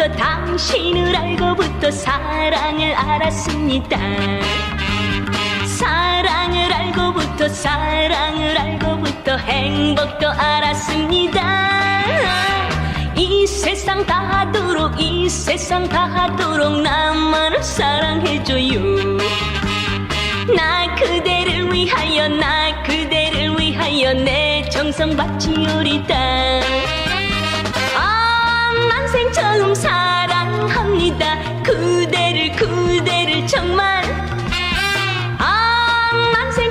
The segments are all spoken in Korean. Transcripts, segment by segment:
알고부터 당신을 알고부터 사랑을 알았습니다. 사랑을 알고부터 사랑을 알고부터 행복도 알았습니다. 이 세상 다 하도록 이 세상 다 하도록 나만을 사랑해줘요. 나 그대를 위하여 나 그대를 위하여 내 정성 바치오리다. 아 처음 사랑합니다. 그대를 그대를 정말.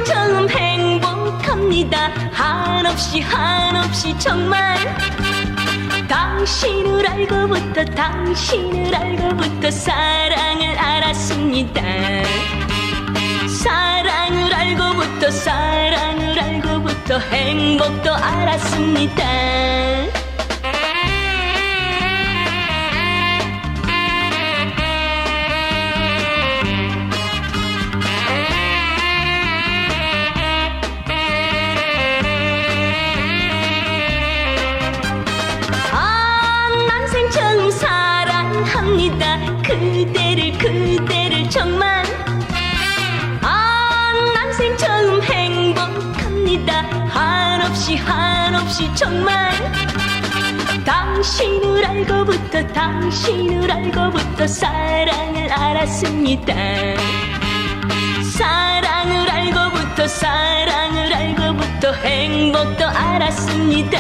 처음 행복합니다. 한없이 한없이 정말. 당신을 알고부터 당신을 알고부터 사랑을 알았습니다. 사랑을 알고부터 사랑을 알고부터 행복도 알았습니다 그대를 그대를 정말 아 난생 처음 행복합니다. 한없이 한없이 정말 당신을 알고부터 당신을 알고부터 사랑을 알았습니다. 사랑을 알고부터 사랑을 알고부터 행복도 알았습니다